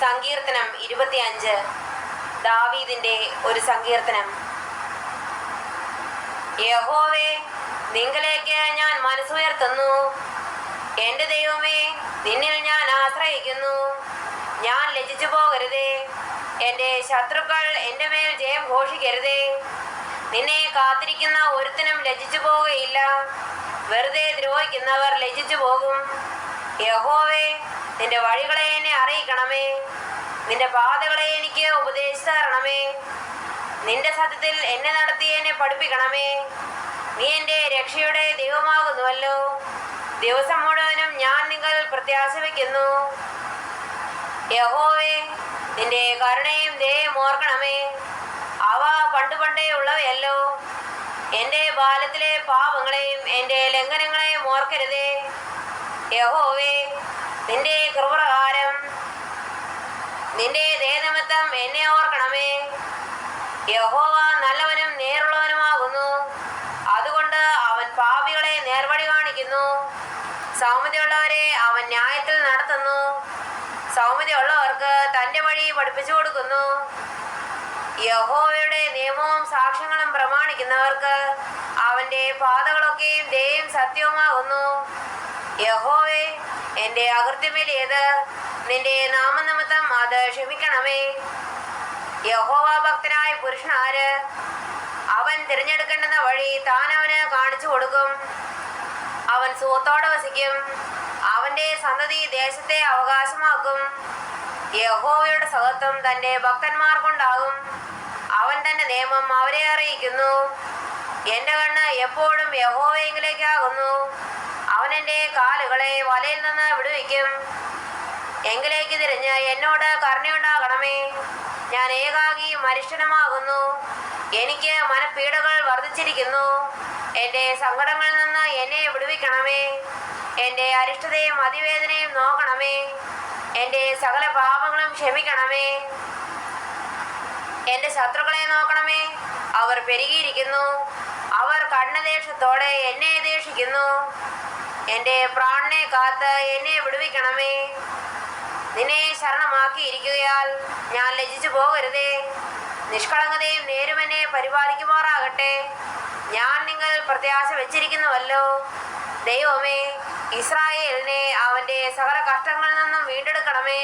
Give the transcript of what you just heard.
സങ്കീർത്തനം ഇരുപത്തിയഞ്ച്. ദാവീദിന്റെ ഒരു സങ്കീർത്തനം. യഹോവേ നിങ്ങളേക്ക് ഞാൻ മനസ്സുയർത്തുന്നു. എന്റെ ദൈവമേ നിന്നിൽ ഞാൻ ആശ്രയിക്കുന്നു. ഞാൻ ലജിച്ചു പോകരുതേ എന്റെ ശത്രുക്കൾ എന്റെ മേൽ ജയം ഘോഷിക്കരുതേ. നിന്നെ കാത്തിരിക്കുന്ന ഒരുത്തിനും ലജിച്ചു പോവുകയില്ല വെറുതെ ദ്രോഹിക്കുന്നവർ ലജിച്ചു പോകും യഹോവേ നിന്റെ വഴികളെ എന്നെ അറിയിക്കണമേ. നിന്റെ പാതകളെ എനിക്ക് ഉപദേശിച്ചു തരണമേ നിന്റെ സത്യത്തിൽ എന്നെ നടത്തി എന്നെ പഠിപ്പിക്കണമേ. നീ എന്റെ രക്ഷയുടെ ദൈവമാകുന്നുവല്ലോ. ദിവസം മുഴുവനും ഞാൻ നിങ്ങൾ പ്രത്യാശ വയ്ക്കുന്നു യഹോവേ നിന്റെ കരുണയും ദയയും ഓർക്കണമേ. അവ പണ്ട് പണ്ടേ ഉള്ളവയല്ലോ. എന്റെ ബാലത്തിലെ പാപങ്ങളെയും എന്റെ ലംഘനങ്ങളെയും ഓർക്കരുതേ. യഹോവേ നിന്റെ കൃപ്രകാരം നിന്റെ ദയനിമിത്തം എന്നെ ഓർക്കണമേ. യഹോവ നല്ലവനും നേരുള്ളവനുമാകുന്നു. അതുകൊണ്ട് അവൻ പാപികളെ നേർവഴി കാണിക്കുന്നു. സൗമ്യതയുള്ളവരെ അവൻ ന്യായത്തിൽ നടത്തുന്നു. സൗമ്യതയുള്ളവർക്ക് തന്റെ വഴി പഠിപ്പിച്ചു കൊടുക്കുന്നു. യഹോവയുടെ നിയമവും സാക്ഷ്യങ്ങളും പ്രമാണിക്കുന്നവർക്ക് അവന്റെ പാതകളൊക്കെയും ദയും സത്യവുമാകുന്നു. യഹോവേ എന്റെ അകൃത്യമേലേത് നിന്റെ നാമനിമിത്തം അത് ക്ഷമിക്കണമേ. യഹോവ ഭക്തനായ പുരുഷൻ ആര്? അവൻ തിരഞ്ഞെടുക്കേണ്ടുന്ന വഴി താൻ അവന് കാണിച്ചു കൊടുക്കും. അവൻ സുഖത്തോടെ വസിക്കും. അവന്റെ സന്തതി ദേശത്തെ അവകാശമാക്കും. യഹോവയുടെ സഹത്വം തന്റെ ഭക്തന്മാർക്കുണ്ടാകും അവൻ തന്റെ നിയമം അവരെ അറിയിക്കുന്നു. എന്റെ കണ്ണ് എപ്പോഴും യഹോവയെങ്കിലേക്കാകുന്നു അവൻ എന്റെ കാലുകളെ വലയിൽ നിന്ന് വിടുവിക്കും. എങ്കിലേക്ക് തിരിഞ്ഞ് എന്നോട് കരുണയുണ്ടാകണമേ. ഞാൻ ഏകാഗി മനുഷ്യനുമാകുന്നു. എനിക്ക് മനപ്പീഡകൾ വർദ്ധിച്ചിരിക്കുന്നു. എന്റെ സങ്കടങ്ങളിൽ നിന്ന് എന്നെ വിടുവിക്കണമേ. എന്റെ അരിഷ്ടതയും അതിവേദനയും നോക്കണമേ. എന്റെ സകല പാപങ്ങളും ക്ഷമിക്കണമേ. എന്റെ ശത്രുക്കളെ നോക്കണമേ. അവർ പെരുകിയിരിക്കുന്നു. അവർ കണ്ണദേഷത്തോടെ എന്നെ ദേഷിക്കുന്നു. എന്റെ പ്രാണനെ കാത്ത് എന്നെ വിടുവിക്കണമേ. നിന്നെ ശരണമാക്കിയിരിക്കുകയാൽ ഞാൻ ലജിച്ചു പോകരുതേ. നിഷ്കളങ്കതയും നേരും എന്നെ പരിപാലിക്കുമാറാകട്ടെ. ഞാൻ നിങ്ങൾ പ്രത്യാശ വെച്ചിരിക്കുന്നുവല്ലോ. ദൈവമേ ഇസ്രായേലിനെ അവന്റെ സകല കഷ്ടങ്ങളിൽ നിന്നും വീണ്ടെടുക്കണമേ.